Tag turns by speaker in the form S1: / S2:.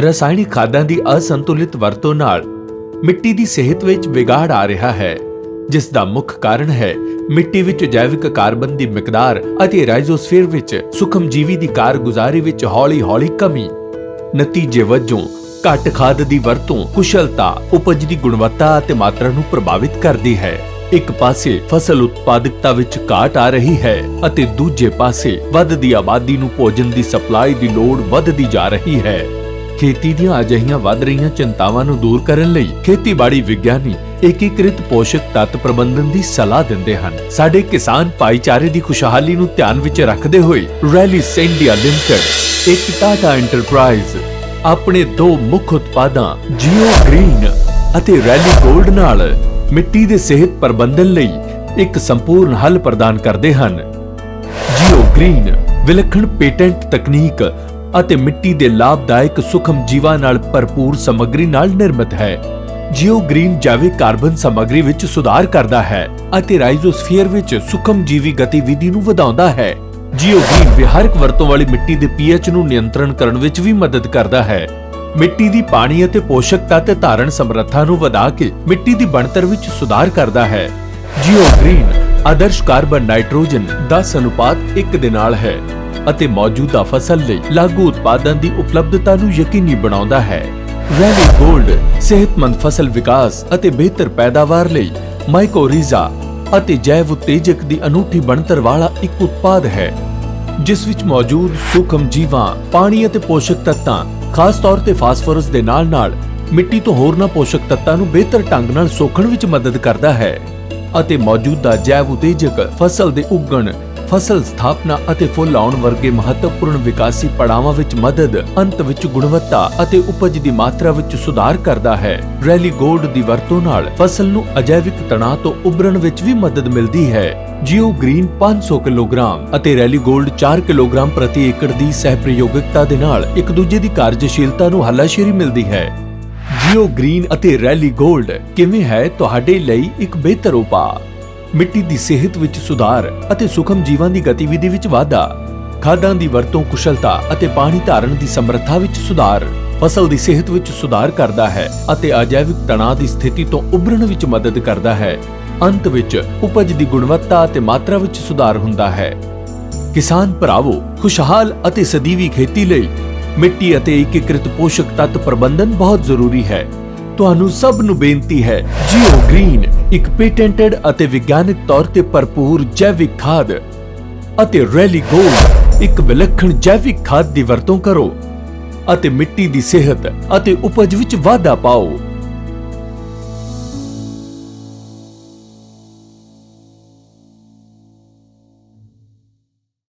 S1: ਰਸਾਇਣਿਕ ਖਾਦਾਂ ਦੀ ਅਸੰਤੁਲਿਤ ਵਰਤੋਂ ਨਾਲ ਮਿੱਟੀ ਦੀ ਸਿਹਤ ਵਿੱਚ ਵਿਗਾੜ ਆ ਰਿਹਾ ਹੈ, ਜਿਸ ਦਾ ਮੁੱਖ ਕਾਰਨ ਹੈ ਮਿੱਟੀ ਵਿੱਚ ਜੈਵਿਕ ਕਾਰਬਨ ਦੀ ਮਿਕਦਾਰ ਅਤੇ ਰਾਈਜ਼ੋਸਫੀਅਰ ਵਿੱਚ ਸੁਖਮਜੀਵੀ ਦੀ ਕਾਰਗੁਜ਼ਾਰੀ ਵਿੱਚ ਹੌਲੀ-ਹੌਲੀ ਕਮੀ। ਨਤੀਜੇ ਵਜੋਂ, ਘੱਟ ਖਾਦ ਦੀ ਵਰਤੋਂ ਕੁਸ਼ਲਤਾ, ਉਪਜ ਦੀ ਗੁਣਵੱਤਾ ਅਤੇ ਮਾਤਰਾ ਨੂੰ ਪ੍ਰਭਾਵਿਤ ਕਰਦੀ ਹੈ। ਇੱਕ ਪਾਸੇ ਫਸਲ ਉਤਪਾਦਕਤਾ ਵਿੱਚ ਘਾਟ ਆ ਰਹੀ ਹੈ ਅਤੇ ਦੂਜੇ ਪਾਸੇ ਵੱਧਦੀ ਆਬਾਦੀ ਨੂੰ ਭੋਜਨ ਦੀ ਸਪਲਾਈ ਦੀ ਲੋੜ ਵੱਧਦੀ ਜਾ ਰਹੀ ਹੈ। ਖੇਤੀ ਦੀਆਂ ਅਜਿਹੀਆਂ ਵੱਧ ਰਹੀਆਂ ਚਿੰਤਾਵਾਂ ਨੂੰ ਦੂਰ ਕਰਨ ਲਈ ਖੇਤੀਬਾੜੀ ਵਿਗਿਆਨੀ ਏਕੀਕ੍ਰਿਤ ਪੋਸ਼ਕ ਤੱਤ ਪ੍ਰਬੰਧਨ ਦੀ ਸਲਾਹ ਦਿੰਦੇ ਹਨ। ਸਾਡੇ ਕਿਸਾਨ ਭਾਈਚਾਰੇ ਦੀ ਖੁਸ਼ਹਾਲੀ ਨੂੰ ਧਿਆਨ ਵਿੱਚ ਰੱਖਦੇ ਹੋਏ ਰੈਲਿਸ ਇੰਡੀਆ ਲਿਮਟਿਡ, ਇੱਕ ਟਾਟਾ ਐਂਟਰਪ੍ਰਾਈਜ਼ ਆਪਣੇ ਦੋ ਮੁੱਖ ਉਤਪਾਦਾਂ ਜੀਓ ਗ੍ਰੀਨ ਅਤੇ ਰੈਲੀ 골ਡ ਨਾਲ ਮਿੱਟੀ ਦੇ ਸਿਹਤ ਪ੍ਰਬੰਧਨ ਲਈ ਇੱਕ ਸੰਪੂਰਨ ਹੱਲ ਪ੍ਰਦਾਨ ਕਰਦੇ ਹਨ। ਜੀਓ ਗ੍ਰੀਨ ਵਿਲੱਖਣ ਪੇਟੈਂਟ ਤਕਨੀਕ ਅਤੇ ਮਿੱਟੀ ਦੇ ਲਾਭਦਾਇਕ ਸੁਖਮ ਜੀਵਾਂ ਨਾਲ ਭਰਪੂਰ ਸਮੱਗਰੀ ਨਾਲ ਨਿਰਮਿਤ ਹੈ। ਜੀਓ ਗ੍ਰੀਨ ਜੈਵਿਕ ਕਾਰਬਨ ਸਮੱਗਰੀ ਵਿੱਚ ਸੁਧਾਰ ਕਰਦਾ ਹੈ ਅਤੇ ਰਾਈਜ਼ੋਸਫੀਅਰ ਵਿੱਚ ਸੁਖਮ ਜੀਵੀ ਗਤੀਵਿਧੀ ਨੂੰ ਵਧਾਉਂਦਾ ਹੈ। ਜੀਓ ਗ੍ਰੀਨ ਵਿਹਾਰਕ ਵਰਤੋਂ ਵਾਲੀ ਮਿੱਟੀ ਦੇ ਪੀਐਚ ਨੂੰ ਨਿਯੰਤਰਣ ਕਰਨ ਵਿੱਚ ਵੀ ਮਦਦ ਕਰਦਾ ਹੈ। ਮਿੱਟੀ ਦੀ ਪਾਣੀ ਅਤੇ ਪੋਸ਼ਕ ਤੱਤ ਧਾਰਨ ਸਮਰੱਥਾ ਨੂੰ ਵਧਾ ਕੇ ਮਿੱਟੀ ਦੀ ਬਣਤਰ ਵਿੱਚ ਸੁਧਾਰ ਕਰਦਾ ਹੈ। ਜੀਓ ਗ੍ਰੀਨ ਆਦਰਸ਼ ਕਾਰਬਨ ਨਾਈਟ੍ਰੋਜਨ 10 ਅਨੁਪਾਤ 1 ਦੇ ਨਾਲ ਹੈ। ਅਤੇ ਮੌਜੂਦਾ ਫਸਲ ਲਈ ਲਾਗੂ ਉਤਪਾਦਾਂ ਦੀ ਉਪਲਬਧਤਾ ਨੂੰ ਯਕੀਨੀ ਬਣਾਉਂਦਾ ਹੈ। ਰੈਲੀ 골ਡ ਸਿਹਤਮੰਦ ਫਸਲ ਵਿਕਾਸ ਅਤੇ ਬਿਹਤਰ ਪੈਦਾਵਾਰ ਲਈ ਮਾਈਕੋਰੀਜ਼ਾ ਅਤੇ ਜੈਵ ਉਤੇਜਕ ਦੀ ਅਨੂਠੀ ਬਣਤਰ ਵਾਲਾ ਇੱਕ ਉਤਪਾਦ ਹੈ, ਜਿਸ ਵਿੱਚ ਮੌਜੂਦ ਸੂਖਮ ਜੀਵਾਂ, ਪਾਣੀ ਅਤੇ ਪੋਸ਼ਕ ਤੱਤਾਂ, ਖਾਸ ਤੌਰ ਤੇ ਫਾਸਫੋਰਸ ਦੇ ਨਾਲ-ਨਾਲ ਮਿੱਟੀ ਤੋਂ ਹੋਰਨਾਂ ਪੋਸ਼ਕ ਤੱਤਾਂ ਨੂੰ ਬਿਹਤਰ ਢੰਗ ਨਾਲ ਸੋਖਣ ਵਿੱਚ ਮਦਦ ਕਰਦਾ ਹੈ। ਅਤੇ ਮੌਜੂਦਾ ਜੈਵ ਉਤੇਜਕ ਫਸਲ ਦੇ ਉੱਗਣ, ਫਸਲ ਸਥਾਪਨਾ ਅਤੇ ਫੁੱਲ ਆਉਣ ਵਰਗੇ ਮਹੱਤਵਪੂਰਨ ਵਿਕਾਸੀ ਪੜਾਵਾਂ ਵਿੱਚ ਮਦਦ, ਅੰਤ ਵਿੱਚ ਗੁਣਵੱਤਾ ਅਤੇ ਉਪਜ ਦੀ ਮਾਤਰਾ ਵਿੱਚ ਸੁਧਾਰ ਕਰਦਾ ਹੈ। ਰੈਲੀ 골ਡ ਦੀ ਵਰਤੋਂ ਨਾਲ ਫਸਲ ਨੂੰ ਅਜੈਵਿਕ ਤਣਾਅ ਤੋਂ ਉਭਰਨ ਵਿੱਚ ਵੀ ਮਦਦ ਮਿਲਦੀ ਹੈ। ਜੀਓ ਗ੍ਰੀਨ 500 ਕਿਲੋਗ੍ਰਾਮ ਅਤੇ ਰੈਲੀ 골ਡ 4 ਕਿਲੋਗ੍ਰਾਮ ਪ੍ਰਤੀ ਏਕੜ ਦੀ ਸਹਿਪ੍ਰਯੋਗਿਕਤਾ ਦੇ ਨਾਲ ਇੱਕ ਦੂਜੇ ਦੀ ਕਾਰਜਸ਼ੀਲਤਾ ਨੂੰ ਹੱਲਾਸ਼ੇਰੀ ਮਿਲਦੀ ਹੈ। ਜੀਓ ਗ੍ਰੀਨ ਅਤੇ ਰੈਲੀ 골ਡ ਕਿਵੇਂ ਹੈ ਤੁਹਾਡੇ ਲਈ ਇੱਕ ਬਿਹਤਰ ਉਪਾਅ? ਮਿੱਟੀ ਦੀ ਸਿਹਤ ਵਿੱਚ ਸੁਧਾਰ ਅਤੇ ਸੁਖਮ ਜੀਵਾਂ ਦੀ ਗਤੀਵਿਧੀ ਵਿੱਚ ਵਾਧਾ, ਖਾਦਾਂ ਦੀ ਵਰਤੋਂ ਕੁਸ਼ਲਤਾ ਅਤੇ ਪਾਣੀ ਧਾਰਨ ਦੀ ਸਮਰੱਥਾ ਵਿੱਚ ਸੁਧਾਰ, ਫਸਲ ਦੀ ਸਿਹਤ ਵਿੱਚ ਸੁਧਾਰ ਕਰਦਾ ਹੈ ਅਤੇ ਅਜੈਵਿਕ ਤਣਾਅ ਦੀ ਸਥਿਤੀ ਤੋਂ ਉਭਰਨ ਵਿੱਚ ਮਦਦ ਕਰਦਾ ਹੈ। ਅੰਤ ਵਿੱਚ ਉਪਜ ਦੀ ਗੁਣਵੱਤਾ ਅਤੇ ਮਾਤਰਾ ਵਿੱਚ ਸੁਧਾਰ ਹੁੰਦਾ ਹੈ। ਕਿਸਾਨ ਭਰਾਵੋ, ਖੁਸ਼ਹਾਲ ਅਤੇ ਸਦੀਵੀ ਖੇਤੀ ਲਈ ਮਿੱਟੀ ਅਤੇ ਏਕੀਕ੍ਰਿਤ ਪੋਸ਼ਕ ਤੱਤ ਪ੍ਰਬੰਧਨ ਬਹੁਤ ਜ਼ਰੂਰੀ ਹੈ। ਤੁਹਾਨੂੰ ਸਭ ਨੂੰ ਬੇਨਤੀ ਹੈ, ਜੀਓ ਗ੍ਰੀਨ, ਇੱਕ ਪੇਟੈਂਟਡ ਅਤੇ ਵਿਗਿਆਨਿਕ ਤੌਰ ਤੇ ਭਰਪੂਰ ਜੈਵਿਕ ਖਾਦ ਅਤੇ ਰੈਲੀ 골ਡ ਇੱਕ ਵਿਲੱਖਣ ਜੈਵਿਕ ਖਾਦ ਦੀ ਵਰਤੋਂ ਕਰੋ ਅਤੇ ਮਿੱਟੀ ਦੀ ਸਿਹਤ ਅਤੇ ਉਪਜ ਵਿੱਚ ਵਾਧਾ ਪਾਓ।